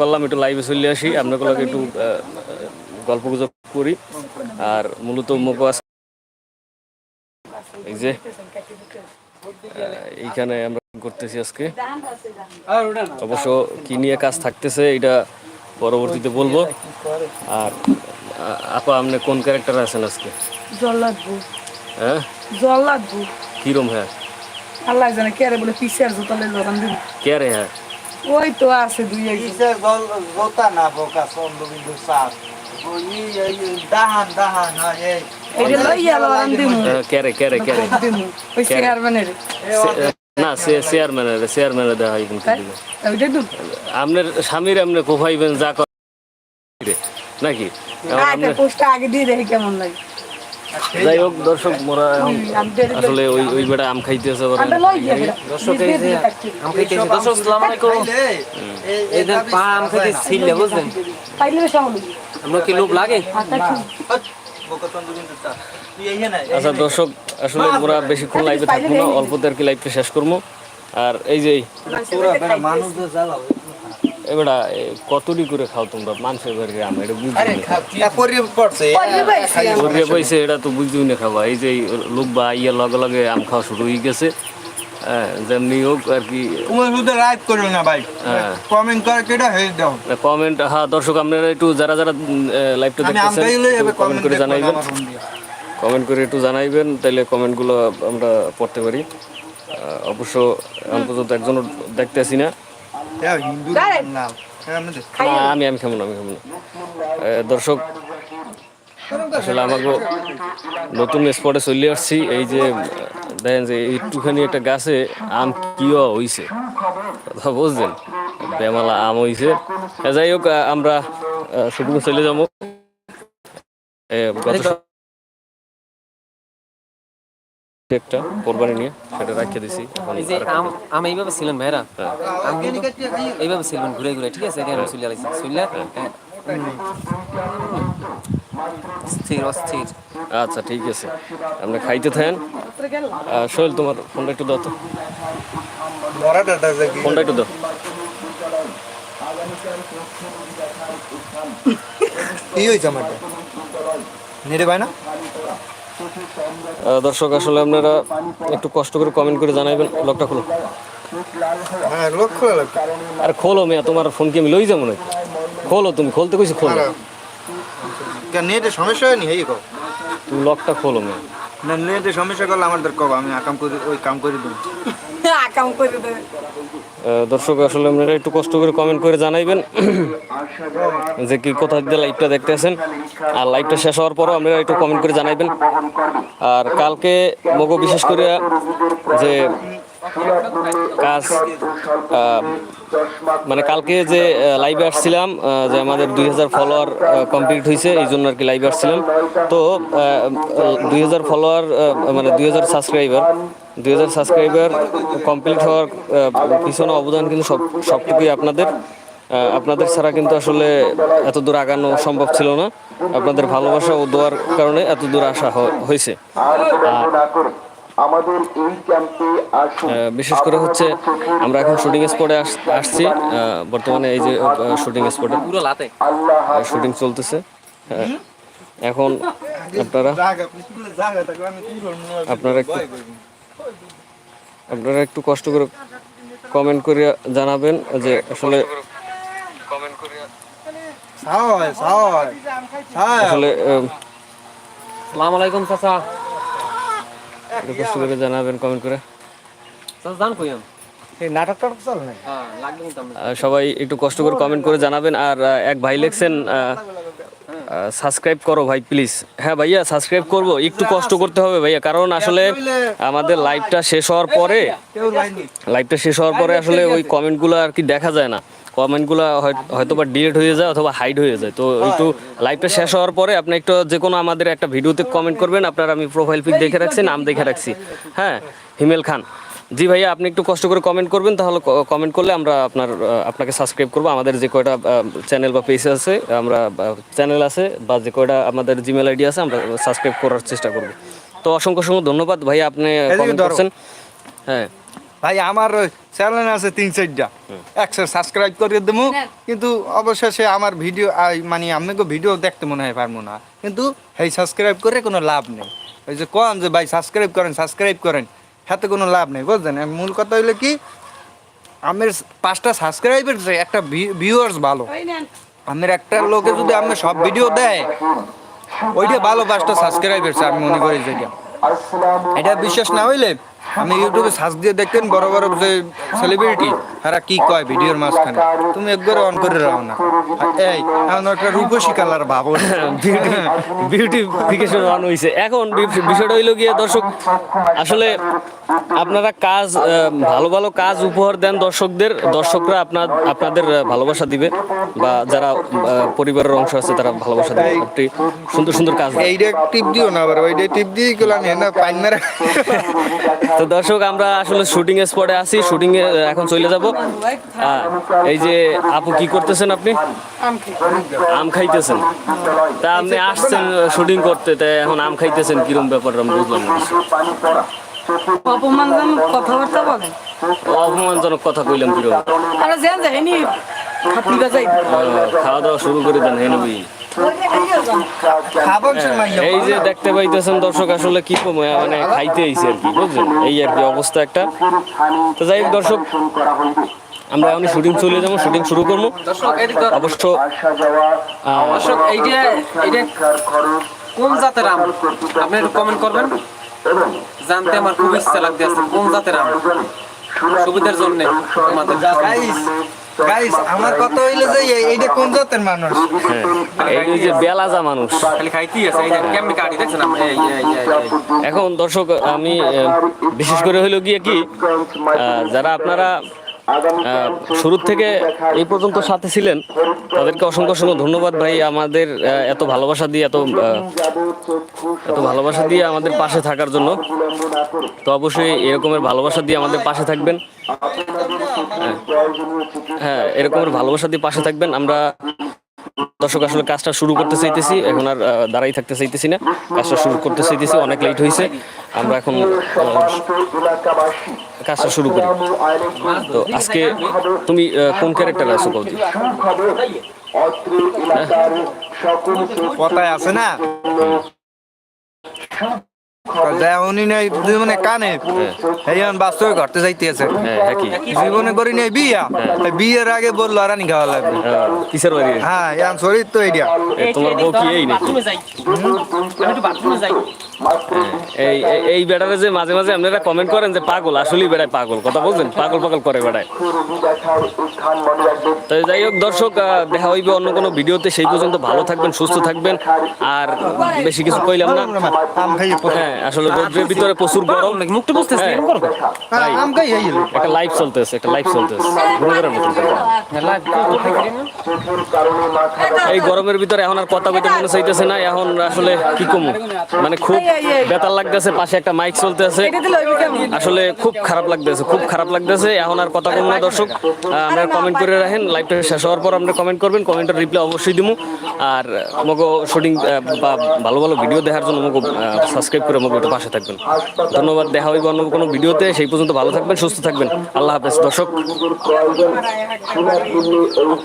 করলাম একটু লাইভে চলে আসি। আপনাগুলোকে একটু গল্প গুজব করি। আর মূলত মুখো এই যে এইখানে আমরা করতেছি আজকে। অবশ্য কি নিয়ে কাজ থাকতেছে এটা পরবর্তীতে বলব। আর আপা আপনি কোন ক্যারেক্টার আছেন আজকে? জল লাগবো হ্যাঁ? জল লাগবো কিরম হ্যাঁ? আল্লাহ জানে কে বলে পিসে আর জোতালে দোকান দিব। কে রে হ্যাঁ? ওই তো আছে দুই একজন। গোতা না বোকা চন্দ্রবিন্দু সাপ। দাহান দাহান হ্যাঁ এটা লইয়া দিমু হ্যাঁ, দিমু ওই চেয়ারম্যানের না সে চেয়ারম্যানের চেয়ারম্যানের দেখা হয় কিন্তু দু আপনার স্বামীর আপনি কোভাইবেন যা করে নাকি? আপনার- আগে দিয়ে দেখি কেমন লাগে। যাই হোক দর্শক মোরা এখন আসলে ওই ওই বেটা আম খাইতেছে দর্শক এই যে দর্শক সালাম আলাইকুম। এই যে পা আম খেতে ছিলে বুঝলেন? পাইলে বেশ আমরা কি লোভ লাগে? তুই এই না আচ্ছা দর্শক আসলে মোরা বেশিক্ষণ লাইভে থাকব না অল্পতে আর কি লাইভটা শেষ করব। আর এই যে মানুষ জ্বালাও এবারে কতটি করে খাও তোমরা? মানুষের ঘরে আম এটা বুঝছি না পরে পড়ছে। পাইলে পাইছি ওরে পয়সা এটা তো বুঝতেই না খাবা এই যে লোক বা ইয়ে লগে লগে আম খাওয়া শুরু হয়ে গেছে। হ্যাঁ যেমনি হোক আর কি। তুমি করো না ভাই। হ্যাঁ। কমেন্ট করে কেটে হয়ে দাও কমেন্ট হ্যাঁ দর্শক আপনারা একটু যারা যারা লাইভটা আমি দেখতেছেন কমেন্ট করে জানাইবেন। কমেন্ট করে একটু জানাইবেন তাহলে কমেন্টগুলো আমরা পড়তে পারি। অবশ্য এখন পর্যন্ত একজনও দেখতেছি না। আমি আমি খাব না আমি খাব না। দর্শক আসলে আমাকে নতুন স্পটে চলে আসছি। এই যে দেখেন যে একটুখানি একটা গাছে আম কিও হইছে। কথা বুঝছেন? বেমালা আম হইছে। যাই হোক আমরা শুটিং চলে যাব। একটা কোরবানি নিয়ে সেটা রাখিয়ে দিছি। এখন এই যে আম আম এইভাবে ছিলেন ভাইরা? হ্যাঁ। আম কিন্তু এইভাবে ছিলেন ঘুরে ঘুরে ঠিক আছে? এখানে চলে আলাইছি চলে স্থির অস্থির। আচ্ছা ঠিক আছে। আপনি খাইতে থাকেন। সোহেল তোমার ফোনটা একটু দাও তো। ফোনটা একটু দাও। কি হইছে আমারটা? নেড়ে ভাই না? দর্শক আসলে আপনারা একটু কষ্ট করে কমেন্ট করে জানাইবেন। লকটা খোলো। হ্যাঁ লোক খোলা লাগবে। আর খোলো মেয়া তোমার ফোন কি আমি লই যাব নাকি? খোলো তুমি খোলতে কইছি খোলো। কেন নেটে সমস্যা হয়নি? এই কো তুমি লকটা খোলো মেয়া। না নেটে সমস্যা করলে আমার দর কব আমি আকাম করে ওই কাম করে দেব। আকাম করে দেবে। দর্শক, আসলে আপনারা একটু কষ্ট করে কমেন্ট করে জানাইবেন যে কি কোথা দিয়ে লাইভটা দেখতেছেন। আর লাইভটা শেষ হওয়ার পরও আপনারা একটু কমেন্ট করে জানাইবেন। আর কালকে, মগো বিশেষ করে যে কাজ মানে কালকে যে লাইভে আসছিলাম যে আমাদের দুই হাজার ফলোয়ার কমপ্লিট হয়েছে এই জন্য আর কি লাইভে আসছিলাম। তো দুই হাজার ফলোয়ার মানে দুই হাজার সাবস্ক্রাইবার দুই হাজার সাবস্ক্রাইবার কমপ্লিট হওয়ার পিছনে অবদান কিন্তু সব, সবটুকুই আপনাদের। আপনাদের ছাড়া কিন্তু আসলে এত দূর আগানো সম্ভব ছিল না। আপনাদের ভালোবাসা ও দোয়ার কারণে এত দূর আসা হয়েছে আমাদের এই ক্যাম্পে আসুন। বিশেষ করে হচ্ছে আমরা এখন শুটিং স্পটে আসছি বর্তমানে এই যে শুটিং স্পটে পুরো লাতে। শুটিং চলতেছে। হ্যাঁ। এখন আপনারা আপনারা একটু আপনারা একটু কষ্ট করে কমেন্ট করে জানাবেন যে আসলে আসলে আহ, সালাম আলাইকুম চাচা। একটু কষ্ট করে জানাবেন কমেন্ট করে। চাচা জান কই আম? এই নাটক টাটক চলে হ্যাঁ লাগবে কিন্তু সবাই একটু কষ্ট করে কমেন্ট করে জানাবেন। আর এক ভাই লেখছেন সাবস্ক্রাইব করো ভাই প্লিজ হ্যাঁ ভাইয়া সাবস্ক্রাইব করব। একটু কষ্ট করতে হবে ভাইয়া কারণ আসলে আমাদের লাইভটা শেষ হওয়ার পরে লাইভটা শেষ হওয়ার পরে আসলে ওই কমেন্টগুলো আর কি দেখা যায় না। কমেন্টগুলো হয়তো বা ডিলিট হয়ে যায় অথবা হাইড হয়ে যায়। তো একটু লাইভটা শেষ হওয়ার পরে আপনি একটু যে কোনো আমাদের একটা ভিডিওতে কমেন্ট করবেন আপনার আমি প্রোফাইল পিক দেখে রাখছি নাম দেখে রাখছি। হ্যাঁ হিমেল খান। জি ভাইয়া আপনি একটু কষ্ট করে কমেন্ট করবেন তাহলে কমেন্ট করলে আমরা আপনার আপনাকে সাবস্ক্রাইব করব। আমাদের যে কয়টা চ্যানেল বা পেজ আছে আমরা চ্যানেল আছে বা যে কয়টা আমাদের জিমেল আইডি আছে আমরা সাবস্ক্রাইব করার চেষ্টা করব। তো অসংখ্য অসংখ্য ধন্যবাদ ভাইয়া আপনি কমেন্ট করছেন। হ্যাঁ। ভাই আমার চ্যানেল আছে তিন চারটা। একশো সাবস্ক্রাইব করে দেবো। হ্যাঁ। কিন্তু অবশেষে আমার ভিডিও মানে আপনাকে ভিডিও দেখতে মনে হয় পারব না। কিন্তু এই সাবস্ক্রাইব করে কোনো লাভ নেই। ওই যে কন যে ভাই সাবস্ক্রাইব করেন সাবস্ক্রাইব করেন। হাতে কোনো লাভ নেই বুঝলেন মূল কথা হইল কি আমার পাঁচটা সাবস্ক্রাইবের একটা ভিউয়ার্স ভালো। আমার একটা লোকে যদি আমি সব ভিডিও দেয় ওইটা ভালো পাঁচটা সাবস্ক্রাইবার আমি মনে করি যেটা। এটা বিশ্বাস না হইলে আমি ইউটিউবে সার্চ দিয়ে দেখতেন বড় বড় যে সেলিব্রিটি তারা কি কয় ভিডিওর মাঝখানে। তুমি একবার অন করে রাখো না। এই এখন একটা রূপসী কালার ভাবো বিউটিফিকেশন অন হয়েছে এখন বিষয়টা হইল গিয়ে দর্শক আসলে আপনারা কাজ ভালো ভালো কাজ উপহার দেন দর্শকদের। দর্শকরা আপনার আপনাদের ভালোবাসা দিবে বা যারা পরিবারের অংশ আছে তারা ভালোবাসা দিবে। আপনি সুন্দর সুন্দর কাজ। এইটা টিপ দিও না আবার ওইটা টিপ দিয়ে গেলাম না পাইন মেরে তো দর্শক আমরা আসলে শুটিং এর স্পটে আছি শুটিং এ এখন চলে যাব। এই যে আপু কি করতেছেন আপনি? আম খাইতেছেন। তা আপনি আসছেন শুটিং করতে তা এখন আম খাইতেছেন কিরম ব্যাপার আমি বুঝলাম না। কিছু। কথাবার্তা বলে। অপমানজনক কথা কইলাম কিরম? যেন যাইনি খাওয়া দাওয়া শুরু করে দেন হেন ভাই খাব এই যে দেখতে পাইতেছেন দর্শক আসলে কি কম মানে খাইতে আইছে আর কি বুঝলেন এই আর কি অবস্থা একটা। তো যাই হোক দর্শক আমরা এখন শুটিং চলে যাব শুটিং শুরু করব। অবশ্য দর্শক কোন জাতের আম? আপনি একটু কমেন্ট করবেন। জানতে আমার খুব ইচ্ছা লাগতে আছে কোন জাতের আম? সুবিধার জন্য আমাদের গাইস আমার কথা হইল যে এই- এইটা কোন জাতের মানুষ? হ্যাঁ। এই যে বেলাজা মানুষ। খালি খাইতেই আছে এই যে কেমনি কাটি দেখছেন এখন দর্শক আমি বিশেষ করে হইল গিয়ে কি আহ, যারা আপনারা শুরুর থেকে এই পর্যন্ত সাথে ছিলেন তাদেরকে অসংখ্য অসংখ্য ধন্যবাদ ভাই। আমাদের এত ভালোবাসা দিয়ে এত এত ভালোবাসা দিয়ে আমাদের পাশে থাকার জন্য। তো অবশ্যই এরকমের ভালোবাসা দিয়ে আমাদের পাশে থাকবেন। হ্যাঁ এরকমের ভালোবাসা দিয়ে পাশে থাকবেন। আমরা দর্শক আসলে কাজটা শুরু করতে চাইতেছি, এখন আর দাঁড়াই থাকতে চাইতেছি না। কাজটা শুরু করতে চাইতেছি, অনেক লেট হয়েছে আমরা এখন কাজটা শুরু করি। তো আজকে তুমি কোন ক্যারেক্টার আছো কৌদি কথায় আছে না? উনি নাই জীবনে কানে। এই বাস্তবে ঘরতে যাইতে আছে হ্যাঁ হ্যাঁ কি? জীবনে করি নাই বিয়া। বিয়ের আগে বলল আরানি খাওয়া লাগবে। কিসের বাড়ি? হ্যাঁ এখন শরীর তো এইটা তোমার বউ কি এই নাকি? বাথরুমে যাই। আমি একটু বাথরুমে যাই। এই এই- এই বেড়ারে যে মাঝে মাঝে আপনারা কমেন্ট করেন যে পাগল আসলেই বেড়ায় পাগল। কথা বলছেন? পাগল পাগল করে বেড়ায়। মনে তো যাই হোক দর্শক দেখা হইবে অন্য কোনো ভিডিওতে। সেই পর্যন্ত ভালো থাকবেন সুস্থ থাকবেন। আর বেশি কিছু কইলাম না। হ্যাঁ আসলে রোদ্রের ভিতরে প্রচুর গরম। নাকি? মুখটা বুঝতেছি হ্যাঁ। এই একটা লাইভ চলতেছে একটা লাইভ চলতেছে। ঘুরে মাথা এই গরমের ভিতরে এখন আর কথা বলতে মনে চাইতেছে না। এখন আসলে কি কম? মানে খুব বেতার লাগতেছে পাশে একটা মাইক চলতেছে। আসলে খুব খারাপ লাগতেছে খুব খারাপ লাগতেছে। এখন আর কথা কম না দর্শক। আপনারা কমেন্ট করে রাখেন। লাইভটা শেষ হওয়ার পর আপনারা কমেন্ট করবেন কমেন্টের রিপ্লাই অবশ্যই দিব আর মগো শুটিং বা ভালো ভালো ভিডিও দেখার জন্য মগো সাবস্ক্রাইব করে মগো একটু পাশে থাকবেন। ধন্যবাদ দেখা হইব অন্য কোনো ভিডিওতে সেই পর্যন্ত ভালো থাকবেন সুস্থ থাকবেন। আল্লাহ হাফেজ দর্শক।